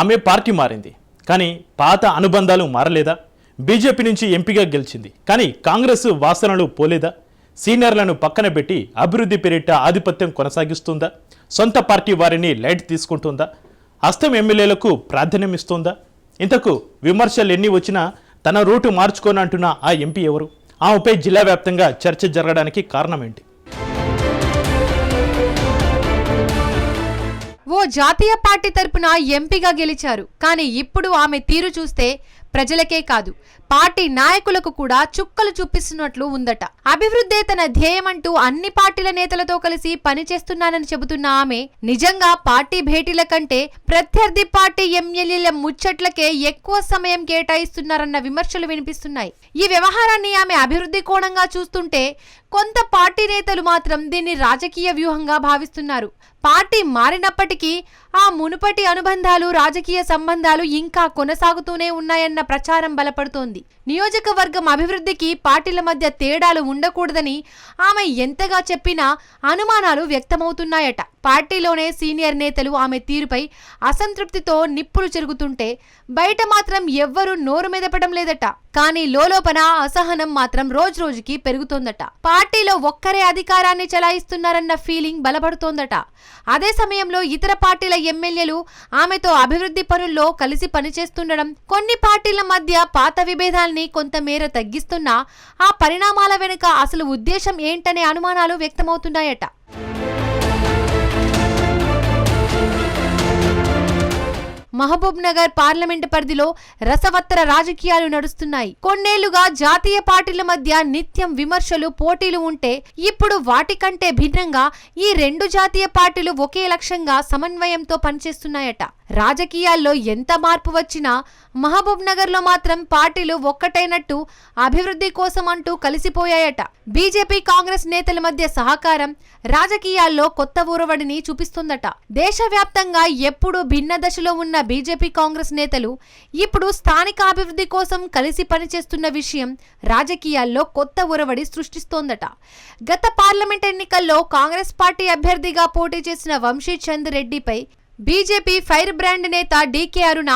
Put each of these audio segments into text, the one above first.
ఆమె పార్టీ మారింది. కానీ పాత అనుబంధాలు మారలేదా? బీజేపీ నుంచి ఎంపీగా గెలిచింది. కానీ కాంగ్రెస్ వాసనలు పోలేదా? సీనియర్లను పక్కన పెట్టి అభివృద్ధి పేరిట ఆధిపత్యం కొనసాగిస్తుందా? సొంత పార్టీ వారిని లైట్ తీసుకుంటుందా? హస్తం ఎమ్మెల్యేలకు ప్రాధాన్యం ఇస్తుందా? ఇంతకు విమర్శలు ఎన్ని వచ్చినా తన రూటు మార్చుకోనంటున్న ఆ ఎంపీ ఎవరు? ఆమెపై జిల్లా వ్యాప్తంగా చర్చ జరగడానికి కారణం ఏంటి? ఓ జాతీయ పార్టీ తరపున ఎంపీగా గెలిచారు. కానీ ఇప్పుడు ఆమె తీరు చూస్తే ప్రజలకే కాదు పార్టీ నాయకులకు కూడా చుక్కలు చూపిస్తున్నట్లు ఉందట. అభివృద్ధే తన ధ్యేయమంటూ అన్ని పార్టీల నేతలతో కలిసి పనిచేస్తున్నానని చెబుతున్న ఆమె నిజంగా పార్టీ భేటీల కంటే ప్రత్యర్థి పార్టీ ఎమ్మెల్యేల ముచ్చట్లకే ఎక్కువ సమయం కేటాయిస్తున్నారన్న విమర్శలు వినిపిస్తున్నాయి. ఈ వ్యవహారాన్ని ఆమె అభివృద్ధి కోణంగా చూస్తుంటే కొంత పార్టీ నేతలు మాత్రం దీన్ని రాజకీయ వ్యూహంగా భావిస్తున్నారు. పార్టీ మారినప్పటికీ ఆ మునుపటి అనుబంధాలు రాజకీయ సంబంధాలు ఇంకా కొనసాగుతూనే ఉన్నాయన్న ప్రచారం బలపడుతోంది. నియోజకవర్గం అభివృద్ధికి పార్టీల మధ్య తేడాలు ఉండకూడదని ఆమె ఎంతగా చెప్పినా అనుమానాలు వ్యక్తమవుతున్నాయట. పార్టీలోనే సీనియర్ నేతలు ఆమె తీరుపై అసంతృప్తితో నిప్పులు చెరుగుతుంటే బయట మాత్రం ఎవ్వరూ నోరు మెదపడం లేదట. కానీ లోలోపన అసహనం మాత్రం రోజు రోజుకి పెరుగుతోందట. పార్టీలో ఒక్కరే అధికారాన్ని చలాయిస్తున్నారన్న ఫీలింగ్ బలపడుతోందట. అదే సమయంలో ఇతర పార్టీల ఎమ్మెల్యేలు ఆమెతో అభివృద్ధి పనుల్లో కలిసి పనిచేస్తుండడం కొన్ని పార్టీల మధ్య పాత విభేదాల్ని కొంతమేర తగ్గిస్తున్నా ఆ పరిణామాల వెనుక అసలు ఉద్దేశం ఏంటనే అనుమానాలు వ్యక్తమవుతున్నాయట. మహబూబ్ నగర్ పార్లమెంట్ పరిధిలో రసవత్తర రాజకీయాలు నడుస్తున్నాయి. కొన్నేళ్ళుగా జాతీయ పార్టీల మధ్య నిత్యం విమర్శలు పోటీలు ఉంటే ఇప్పుడు వాటికంటే భిన్నంగా ఈ రెండు జాతీయ పార్టీలు ఒకే లక్ష్యంగా సమన్వయంతో పనిచేస్తున్నాయట. రాజకీయాల్లో ఎంత మార్పు వచ్చినా మహబూబ్నగర్లో మాత్రం పార్టీలు ఒక్కటైనట్టు అభివృద్ధి కోసం అంటూ కలిసిపోయాయట. బీజేపీ కాంగ్రెస్ నేతల మధ్య సహకారం రాజకీయాల్లో కొత్త ఊరవడిని చూపిస్తుందట. దేశవ్యాప్తంగా ఎప్పుడూ భిన్న దశలో ఉన్న బీజేపీ కాంగ్రెస్ నేతలు ఇప్పుడు స్థానిక అభివృద్ధి కోసం కలిసి పనిచేస్తున్న విషయం రాజకీయాల్లో కొత్త ఉరవడి సృష్టిస్తోందట. గత పార్లమెంట్ ఎన్నికల్లో కాంగ్రెస్ పార్టీ అభ్యర్థిగా పోటీ చేసిన వంశీ చంద్ రెడ్డిపై బీజేపీ ఫైర్ బ్రాండ్ నేత డీకే అరుణ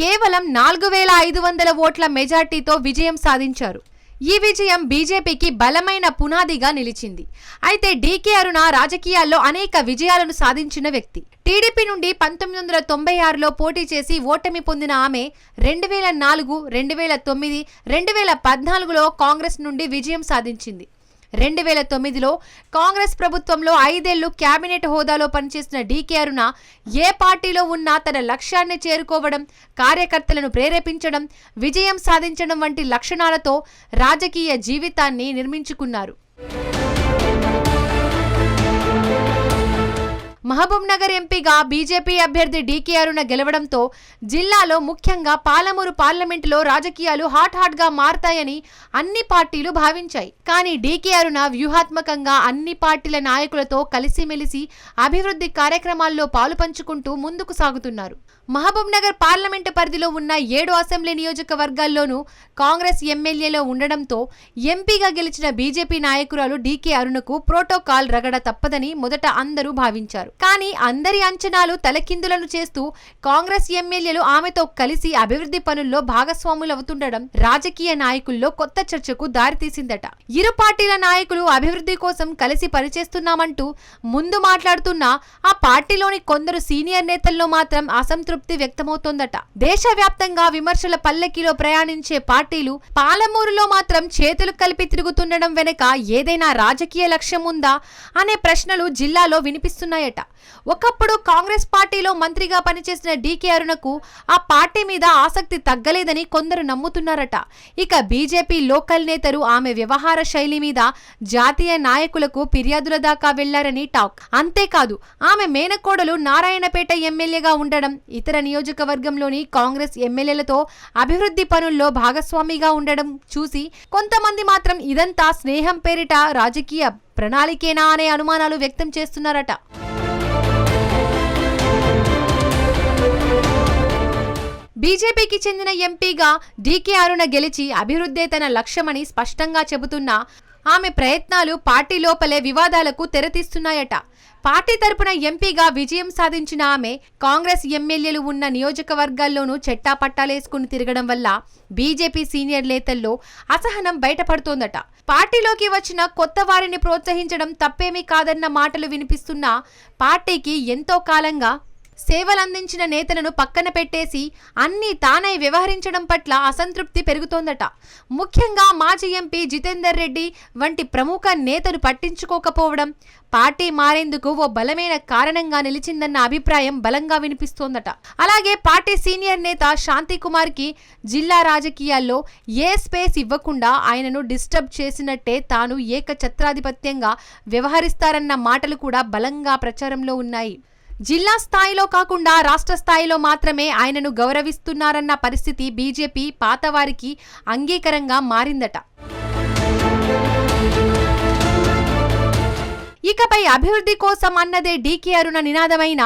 కేవలం నాలుగు వేల ఐదు వందల ఓట్ల మెజార్టీతో విజయం సాధించారు. ఈ విజయం బీజేపీకి బలమైన పునాదిగా నిలిచింది. అయితే డీకే అరుణ రాజకీయాల్లో అనేక విజయాలను సాధించిన వ్యక్తి. టీడీపీ నుండి పంతొమ్మిది వందల తొంభై ఆరులో పోటీ చేసి ఓటమి పొందిన ఆమె రెండు వేల నాలుగు రెండు వేల తొమ్మిది రెండు వేల పద్నాలుగులో కాంగ్రెస్ నుండి విజయం సాధించింది. రెండు వేల తొమ్మిదిలో కాంగ్రెస్ ప్రభుత్వంలో ఐదేళ్ళు కేబినెట్ హోదాలో పనిచేసిన డీకే అరుణ ఏ పార్టీలో ఉన్నా తన లక్ష్యాన్ని చేరుకోవడం కార్యకర్తలను ప్రేరేపించడం విజయం సాధించడం వంటి లక్షణాలతో రాజకీయ జీవితాన్ని నిర్మించుకున్నారు. మహబూబ్ నగర్ ఎంపీగా బీజేపీ అభ్యర్థి డీకే అరుణ గెలవడంతో జిల్లాలో ముఖ్యంగా పాలమూరు పార్లమెంటులో రాజకీయాలు హాట్ హాట్గా మారతాయని అన్ని పార్టీలు భావించాయి. కానీ డీకే అరుణ వ్యూహాత్మకంగా అన్ని పార్టీల నాయకులతో కలిసిమెలిసి అభివృద్ధి కార్యక్రమాల్లో పాలు పంచుకుంటూ ముందుకు సాగుతున్నారు. మహబూబ్ నగర్ పార్లమెంటు పరిధిలో ఉన్న ఏడు అసెంబ్లీ నియోజకవర్గాల్లోనూ కాంగ్రెస్ ఎమ్మెల్యేలో ఉండడంతో ఎంపీగా గెలిచిన బీజేపీ నాయకురాలు డీకే అరుణకు ప్రోటోకాల్ రగడ తప్పదని మొదట అందరూ భావించారు. కానీ అందరి అంచనాలు తలకిందులను చేస్తూ కాంగ్రెస్ ఎమ్మెల్యేలు ఆమెతో కలిసి అభివృద్ధి పనుల్లో భాగస్వాములవుతుండడం రాజకీయ నాయకుల్లో కొత్త చర్చకు దారితీసిందట. ఇరు పార్టీల నాయకులు అభివృద్ధి కోసం కలిసి పనిచేస్తున్నామంటూ ముందు మాట్లాడుతున్నా ఆ పార్టీలోని కొందరు సీనియర్ నేతల్లో మాత్రం అసంతృప్తి వ్యక్తమవుతోందట. దేశవ్యాప్తంగా విమర్శల పల్లకిలో ప్రయాణించే పార్టీలు పాలమూరులో మాత్రం చేతులు కలిపి తిరుగుతుండడం వెనుక ఏదైనా రాజకీయ లక్ష్యం ఉందా అనే ప్రశ్నలు జిల్లాలో వినిపిస్తున్నాయట. ఒకప్పుడు కాంగ్రెస్ పార్టీలో మంత్రిగా పనిచేసిన డీకే అరుణకు ఆ పార్టీ మీద ఆసక్తి తగ్గలేదని కొందరు నమ్ముతున్నారట. ఇక బీజేపీ లోకల్ నేతలు ఆమె వ్యవహార శైలి మీద జాతీయ నాయకులకు ఫిర్యాదుల దాకా వెళ్ళారని టాక్. అంతేకాదు ఆమె మేనకోడలు నారాయణపేట ఎమ్మెల్యేగా ఉండడం ఇతర నియోజకవర్గంలోని కాంగ్రెస్ ఎమ్మెల్యేలతో అభివృద్ధి పనుల్లో భాగస్వామిగా ఉండడం చూసి కొంతమంది మాత్రం ఇదంతా స్నేహం పేరిట రాజకీయ ప్రణాళికేనా అనే అనుమానాలు వ్యక్తం చేస్తున్నారట. బీజేపీకి చెందిన ఎంపీగా డీకే అరుణ గెలిచి అభివృద్ధే తన లక్ష్యమని స్పష్టంగా చెబుతున్నా. ఆమె ప్రయత్నాలు పార్టీ లోపలే వివాదాలకు తెరతీస్తున్నాయట. పార్టీ తరపున ఎంపీగా విజయం సాధించిన ఆమె కాంగ్రెస్ ఎమ్మెల్యేలు ఉన్న నియోజకవర్గాల్లోనూ చెట్టాపట్టాలేసుకుని తిరగడం వల్ల బీజేపీ సీనియర్ నేతల్లో అసహనం బయటపడుతోందట. పార్టీలోకి వచ్చిన కొత్త వారిని ప్రోత్సహించడం తప్పేమీ కాదన్న మాటలు వినిపిస్తున్నా పార్టీకి ఎంతో కాలంగా సేవలందించిన నేతలను పక్కన పెట్టేసి అన్నీ తానై వ్యవహరించడం పట్ల అసంతృప్తి పెరుగుతోందట. ముఖ్యంగా మాజీ ఎంపీ జితేందర్ రెడ్డి వంటి ప్రముఖ నేతలు పట్టించుకోకపోవడం పార్టీ మారేందుకు ఓ బలమైన కారణంగా నిలిచిందన్న అభిప్రాయం బలంగా వినిపిస్తోందట. అలాగే పార్టీ సీనియర్ నేత శాంతి కుమార్కి జిల్లా రాజకీయాల్లో ఏ స్పేస్ ఇవ్వకుండా ఆయనను డిస్టర్బ్ చేసినట్టే తాను ఏకఛత్రాధిపత్యంగా వ్యవహరిస్తారన్న మాటలు కూడా బలంగా ప్రచారంలో ఉన్నాయి. జిల్లా స్థాయిలో కాకుండా రాష్ట్ర స్థాయిలో మాత్రమే ఆయనను గౌరవిస్తున్నారన్న పరిస్థితి బీజేపీ పాతవారికి అంగీకరంగా మారిందట. ఇకపై అభివృద్ధి కోసం అన్నదే డీకే అరుణ నినాదమైన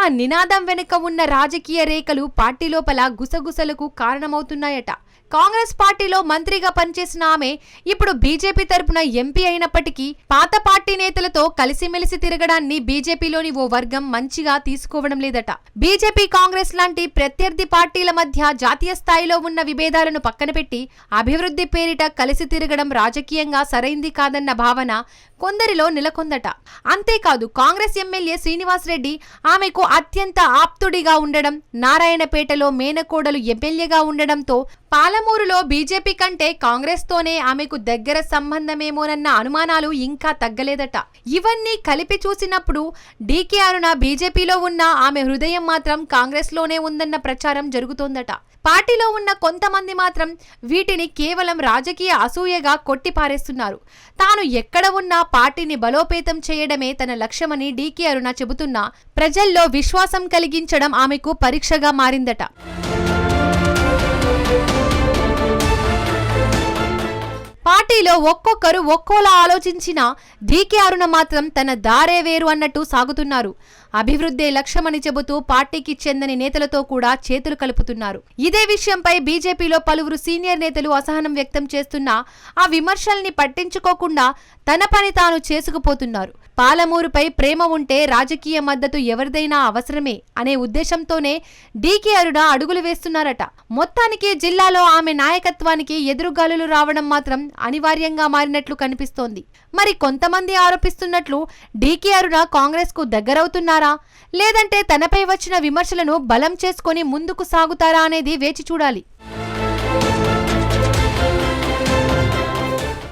ఆ నినాదం వెనుక ఉన్న రాజకీయ రేఖలు పార్టీ లోపల గుసగుసలకు కారణమవుతున్నాయట. కాంగ్రెస్ పార్టీలో మంత్రిగా పనిచేసిన ఆమె ఇప్పుడు బీజేపీ తరపున ఎంపీ అయినప్పటికీ పాత పార్టీ నేతలతో కలిసిమెలిసి తిరగడాన్ని బీజేపీలోని ఓ వర్గం మంచిగా తీసుకోవడం లేదట. బీజేపీ కాంగ్రెస్ లాంటి ప్రత్యర్థి పార్టీల మధ్య జాతీయ స్థాయిలో ఉన్న విభేదాలను పక్కన పెట్టి అభివృద్ధి పేరిట కలిసి తిరగడం రాజకీయంగా సరైంది కాదన్న భావన కొందరిలో నెలకొందట. అంతేకాదు కాంగ్రెస్ ఎమ్మెల్యే శ్రీనివాస్ రెడ్డి ఆమెకు అత్యంత ఆప్తుడిగా ఉండడం నారాయణపేటలో మేనకోడలు ఎమ్మెల్యేగా ఉండడంతో నందమూరులో బీజేపీ కంటే కాంగ్రెస్ తోనే ఆమెకు దగ్గర సంబంధమేమోనన్న అనుమానాలు ఇంకా తగ్గలేదట. ఇవన్నీ కలిపి చూసినప్పుడు డీకే అరుణ బీజేపీలో ఉన్న ఆమె హృదయం మాత్రం కాంగ్రెస్లోనే ఉందన్న ప్రచారం జరుగుతోందట. పార్టీలో ఉన్న కొంతమంది మాత్రం వీటిని కేవలం రాజకీయ అసూయగా కొట్టిపారేస్తున్నారు. తాను ఎక్కడ ఉన్నా పార్టీని బలోపేతం చేయడమే తన లక్ష్యమని డీకే అరుణ చెబుతున్నా ప్రజల్లో విశ్వాసం కలిగించడం ఆమెకు పరీక్షగా మారిందట. పార్టీలో ఒక్కొక్కరు ఒక్కోలా ఆలోచించిన డీకే అరుణ మాత్రం తన దారే వేరు అన్నట్టు సాగుతున్నారు. అభివృద్ధే లక్ష్యమని చెబుతూ పార్టీకి చెందని నేతలతో కూడా చేతులు కలుపుతున్నారు. ఇదే విషయంపై బీజేపీలో పలువురు సీనియర్ నేతలు అసహనం వ్యక్తం చేస్తున్నా ఆ విమర్శల్ని పట్టించుకోకుండా తన పని తాను చేసుకుపోతున్నారు. పాలమూరుపై ప్రేమ ఉంటే రాజకీయ మద్దతు ఎవరిదైనా అవసరమే అనే ఉద్దేశంతోనే డీకే అరుణ అడుగులు వేస్తున్నారట. మొత్తానికి జిల్లాలో ఆమె నాయకత్వానికి ఎదురుగాలులు రావడం మాత్రం అనివార్యంగా మారినట్లు కనిపిస్తోంది. మరి కొంతమంది ఆరోపిస్తున్నట్లు డీకే అరుణ కాంగ్రెస్కు దగ్గరవుతున్నారా? లేదంటే తనపై వచ్చిన విమర్శలను బలం చేసుకొని ముందుకు సాగుతారా అనేది వేచి చూడాలి.